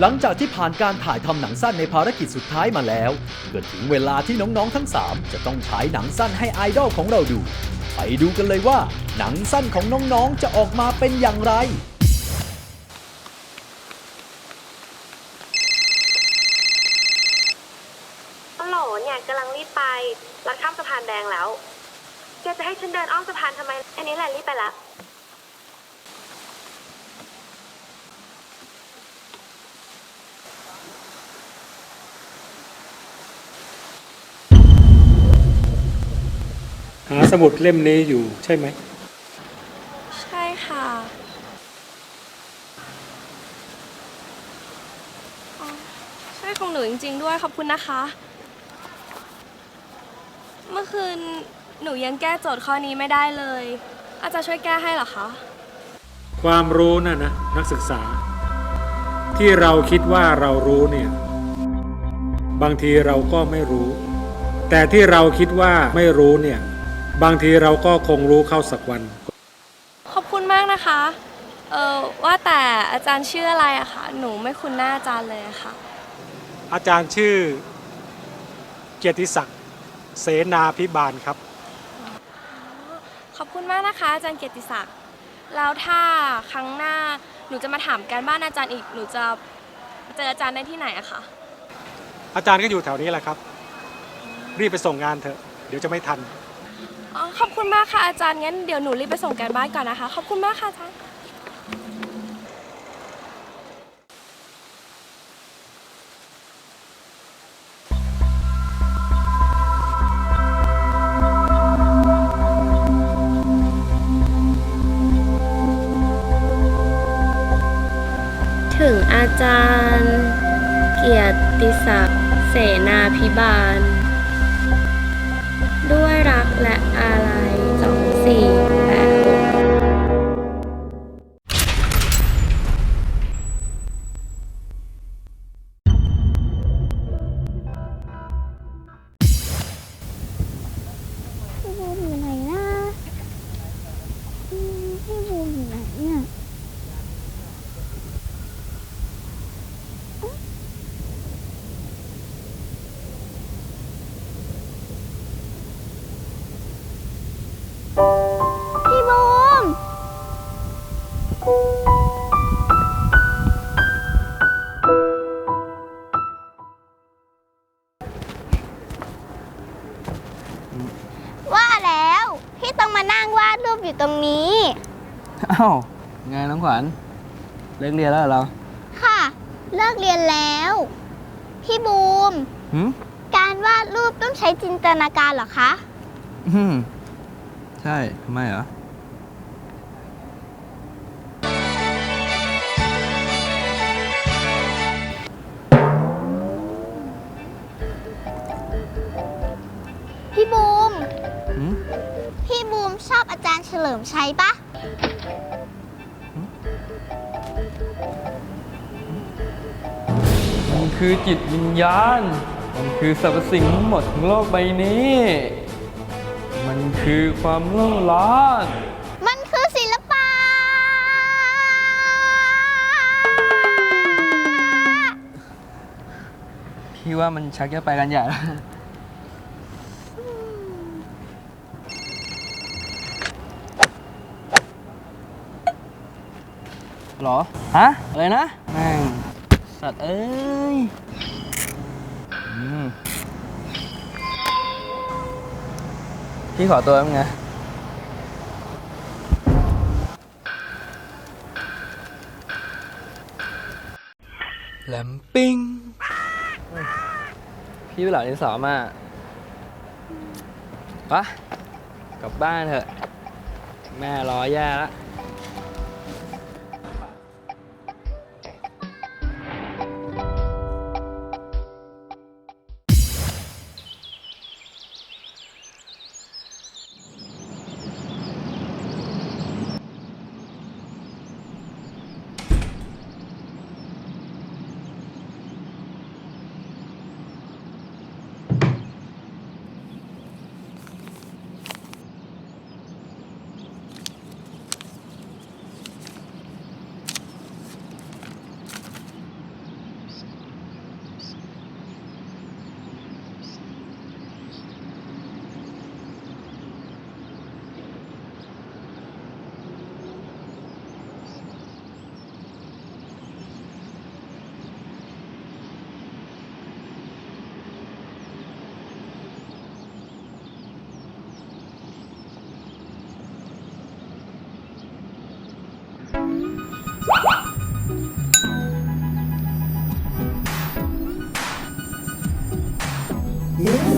หลังจากที่ผ่านการถ่ายทำหนังสั้นในภารกิจสุดท้ายมาแล้วก็ถึงเวลาที่น้องๆทั้ง 3 จะต้องฉายหนังสั้นให้ไอดอลของเราดู ไปดูกันเลยว่า หนังสั้นของน้องๆจะออกมาเป็นอย่างไร ฮัลโหลเนี่ยกำลังรีบไป รัดข้ามสะพานแดงแล้ว แกจะให้ฉันเดินอ้อมสะพานทำไม อันนี้แหละรีบไปละาสมุดเล่มนี้อยู่ใช่ไหม ใช่ค่ะอ๋อใช่ของหนูจริง ๆ ด้วยขอบคุณนะคะ เมื่อคืนหนูยังแก้โจทย์ข้อนี้ไม่ได้เลย อาจารย์ช่วยแก้ให้เหรอคะ ความรู้น่ะนะนักศึกษา ที่เราคิดว่าเรารู้เนี่ย บางทีเราก็ไม่รู้ แต่ที่เราคิดว่าไม่รู้เนี่ย บางทีเราก็คงรู้เข้าสักวัน ขอบคุณมากนะคะ เออว่าแต่อาจารย์ชื่ออะไรอะคะ หนูไม่คุ้นหน้าอาจารย์เลยอะค่ะ อาจารย์ชื่อ เกียรติศักดิ์เสนาพิบาลครับ ขอบคุณมากนะคะ อาจารย์เกียรติศักดิ์ แล้วถ้าครั้งหน้าหนูจะมาถามการบ้านอาจารย์อีก หนูจะเจออาจารย์ได้ที่ไหนอะคะ อาจารย์ก็อยู่แถวนี้แหละครับ รีบไปส่งงานเถอะ เดี๋ยวจะไม่ทัน อ๋อขอบคุณมากค่ะอาจารย์งั้นเดี๋ยวหนูรีบไปส่งการบ้านก่อนนะคะ ขอบคุณมากค่ะอาจารย์ ถึงอาจารย์ เกียรติศักดิ์เสนาพิบาล ด้วยรัก่ได้มีนาวไงน้องขวัญเลิกเรียนแล้วเหรอเราค่ะ เลิกเรียนแล้ว พี่บูม หืมการวาดรูปต้องใช้จินตนาการเหรอคะ อืมใช่ทำไมเหรอ พี่บูม หืมพี่บูมชอบอาจารย์เฉลิมชัยปะ คือจิตวิญญาณ มันคือสรรพสิ่งทั้งหมดของโลกใบนี้ มันคือความเล่าล้านมันคือศิลปะ พี่ว่ามันชักจะไปกันใหญ่แล้วหรอ ฮะ อะไรนะ แม่ง สัตว์เอ้ยพี่ขอตัวมั้งไงแหลมปิ้ง พี่ไปเหล่าดินสอมาปะกลับบ้านเถอะ แม่รอแย่แล้ว Yeah.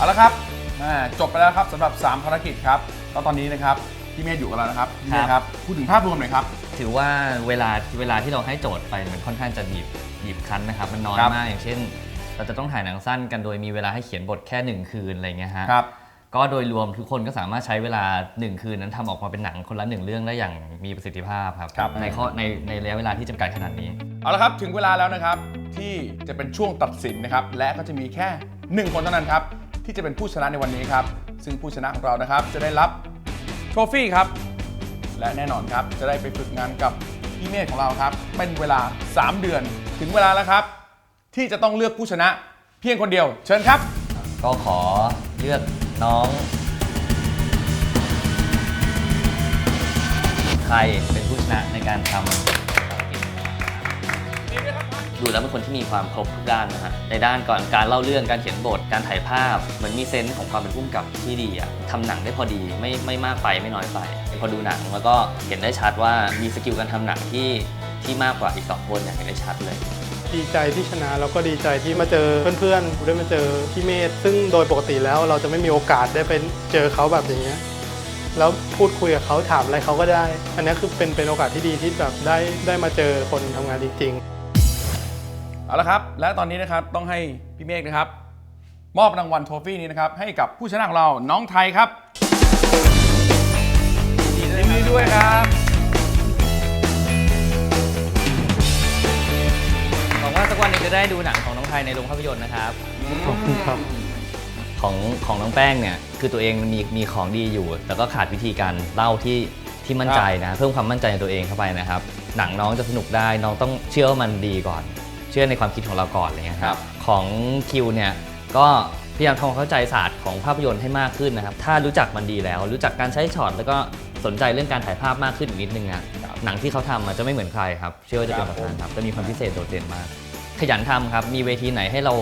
เอาละครับอ่าจบไปแล้วครับสำหรับ 3 ภารกิจครับแล้วตอนนี้นะครับพี่เมธอยู่กับเรานะครับพี่เมธครับพูดถึงภาพรวมหน่อยครับ ถือว่าเวลาเวลาที่เราให้โจทย์ไปมันค่อนข้างจะบีบบีบคั้นนะครับ มันน้อยครับ มากอย่างเช่น เราจะต้องถ่ายหนังสั้นกันโดยมีเวลาให้เขียนบทแค่ 1 คืนอะไรเงี้ยฮะครับ ก็โดยรวมทุกคนก็สามารถใช้เวลา 1 คืนนั้นทำออกมาเป็นหนังคนละหนึ่งเรื่องได้อย่างมีประสิทธิภาพครับครับ ในข้อในในระยะเวลาที่จำกัดขนาดนี้ เอาละครับถึงเวลาแล้วนะครับที่จะเป็นช่วงตัดสินนะครับและก็จะมีแค่หนึ่งคนเท่านั้นครับ ที่จะเป็นผู้ชนะในวันนี้ครับ ซึ่งผู้ชนะของเรานะครับจะได้รับโทรฟี่ครับ และแน่นอนครับจะได้ไปฝึกงานกับพี่เมธของเราครับ เป็นเวลา 3 เดือน ถึงเวลาแล้วครับ ที่จะต้องเลือกผู้ชนะ เพียงคนเดียว เชิญครับ ก็ขอเลือกน้องใครเป็นผู้ชนะในการทำ ดูแล้วเป็นคนที่มีความครบทุกด้านนะฮะในด้านก่อนการเล่าเรื่องการเขียนบทการถ่ายภาพเหมือนมีเซนส์ของความเป็นผู้กำกับที่ดีอะทำหนังได้พอดีไม่ไม่มากไปไม่น้อยไปพอดูหนังแล้วก็เห็นได้ชัดว่ามีสกิลการทำหนังที่ที่มากกว่าอีกสองคนอย่างเห็นได้ชัดเลยดีใจที่ชนะแล้วก็ดีใจที่มาเจอเพื่อนๆได้มาเจอพี่เมธซึ่งโดยปกติแล้วเราจะไม่มีโอกาสได้ไปเจอเขาแบบอย่างเงี้ยแล้วพูดคุยกับเขาถามอะไรเขาก็ได้ อันนี้คือเป็นเป็นโอกาสที่ดีที่แบบได้ได้มาเจอคนทำงานจริง ๆ เอาละครับ และตอนนี้นะครับต้องให้พี่เมฆนะครับ มอบรางวัลโทฟี่นี้นะครับ ให้กับผู้ชนะของเราน้องไทยครับยินดีด้วยครับหวังว่าสักวันหนึงจะได้ดูหนังของน้องไทยในโรงภาพยนตร์นะครับ ขอบคุณครับ ของของน้องแป้งเนี่ยคือตัวเองมีมีของดีอยู่ แต่ก็ขาดวิธีการเล่าที่ที่มั่นใจนะ เพิ่มความมั่นใจในตัวเองเข้าไปนะครับ หนังน้องจะสนุกได้น้องต้องเชื่อว่ามันดีก่อน เชื่อในความคิดของเราก่อนอะไรเงี้ยครับของคิวเนี่ยก็พยายามทำความเข้าใจศาสตร์ของภาพยนตร์ให้มากขึ้นนะครับ ถ้ารู้จักมันดีแล้ว รู้จักการใช้ช็อตแล้วก็สนใจเรื่องการถ่ายภาพมากขึ้นอีกนิดนึงนะหนังที่เขาทำมันจะไม่เหมือนใครครับ เชื่อว่าจะเป็นประธานครับจะมีความพิเศษโดดเด่นมาก ขยันทำครับ มีเวทีไหนให้เรา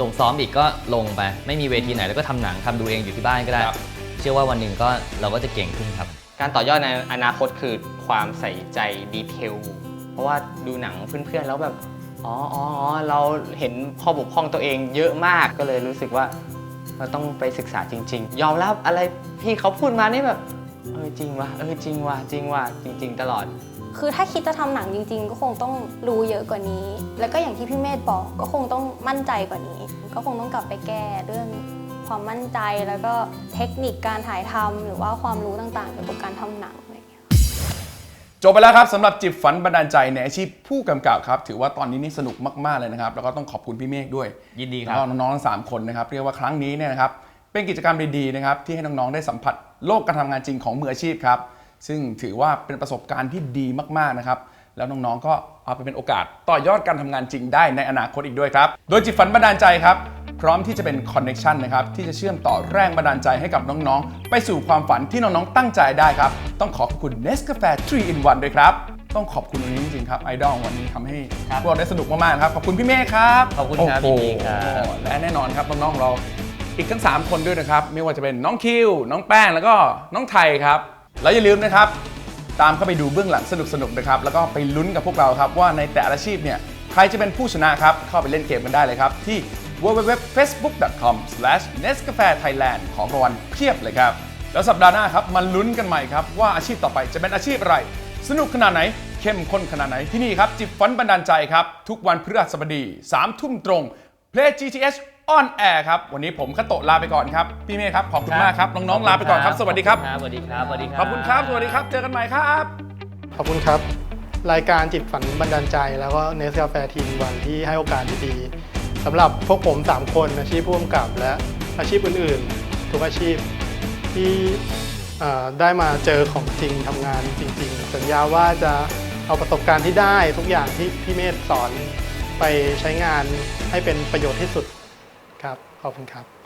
ลงซ้อมอีกก็ลงไป ไม่มีเวทีไหนแล้วก็ทำหนังทำดูเองอยู่ที่บ้านก็ได้ครับเชื่อว่าวันหนึ่งก็เราก็จะเก่งขึ้นครับ การต่อยอดในอนาคตคือความใส่ใจดีเทล เพราะว่าดูหนังเพื่อนๆแล้วแบบ อ๋ออ๋ออ๋อเราเห็นข้อบกพร่องตัวเองเยอะมากก็เลยรู้สึกว่า เราต้องไปศึกษาจริง ๆ ยอมรับอะไรพี่เขาพูดมานี่แบบ เออจริงว่ะเออจริงว่ะจริงว่ะจริง ๆ ตลอด คือถ้าคิดจะทำหนังจริง ๆ ก็คงต้องรู้เยอะกว่านี้ แล้วก็อย่างที่พี่เมธบอกก็คงต้องมั่นใจกว่านี้ ก็คงต้องกลับไปแก้เรื่องความมั่นใจแล้วก็เทคนิคการถ่ายทำหรือว่าความรู้ต่างๆเกี่ยวกับการทำหนังอะไร จบไปแล้วครับสำหรับจิบฝันบันดาลใจในอาชีพผู้กำกับครับ ถือว่าตอนนี้นี่สนุกมาก ๆ เลยนะครับ แล้วก็ต้องขอบคุณพี่เมฆด้วยยินดีคแล้วรับก็น้องๆทั้งสามคนนะครับ เรียกว่าครั้งนี้เนี่ยนะครับเป็นกิจกรรมดีๆนะครับที่ให้น้องๆได้สัมผัสโลกการทำงานจริงของมืออาชีพครับ ซึ่งถือว่าเป็นประสบการณ์ที่ดีมากๆนะครับ แล้วน้องๆก็เอาไปเป็นโอกาสต่อยอดการทำงานจริงได้ในอนาคตอีกด้วยครับ โดยจิตฝันบันดาลใจครับ พร้อมที่จะเป็นคอนเน็ชันนะครับที่จะเชื่อมต่อแรงบันดาลใจให้กับน้องๆ ไปสู่ความฝันที่น้องๆตั้งใจได้ครับ ต้องขอบคุณ Nescafe 3 in 1ด้วยครับ ต้องขอบคุณวันนี้จริงๆครับไอดอลวันนี้ทำให้พวกเราได้สนุกมากๆครับขอบคุณพี่เมฆครับขอบคุณครับโอ้โหยินดีครับ และแน่นอนครับน้องๆของเราอีกทั้ง 3 คนด้วยนะครับไม่ว่าจะเป็นน้องคิว น้องแป้งแล้วก็น้องไทยครับแล้วอย่าลืมนะครับ ตามเข้าไปดูเบื้องหลังสนุกๆนะครับ แล้วก็ไปลุ้นกับพวกเราครับว่าในแต่ละอาชีพเนี่ย ใครจะเป็นผู้ชนะครับ เข้าไปเล่นเกมกันได้เลยครับ ที่ www.facebook.com/nescafe thailand ของรางวัลเพียบเลยครับ แล้วสัปดาห์หน้าครับมาลุ้นกันใหม่ครับ ว่าอาชีพต่อไปจะเป็นอาชีพอะไร สนุกขนาดไหน เข้มข้นขนาดไหนที่นี่ครับ จิบฟันบันดาลใจครับ ทุกวันพฤหัสบดี3ทุ่มตรง Play GTH on air ครับ วันนี้ผมคาโตะลาไปก่อนครับ พี่เมฆครับ ขอบคุณมากครับ น้องๆลาไปก่อนครับ สวัสดีครับ สวัสดีครับ สวัสดีครับ ขอบคุณครับ สวัสดีครับ เจอกันใหม่ครับ ขอบคุณครับ รายการจิตฝันบันดาลใจ แล้วก็เนสกาแฟทีมวันที่ให้โอกาสดีๆ สำหรับพวกผม 3 คนอาชีพผู้กำกับและอาชีพอื่นๆ ทุกอาชีพที่ได้มาเจอของจริงทำงานจริง ๆ สัญญาว่าจะเอาประสบการณ์ที่ได้ทุกอย่างที่พี่เมธสอนไปใช้งานให้เป็นประโยชน์ที่สุดครับ ขอบคุณครับ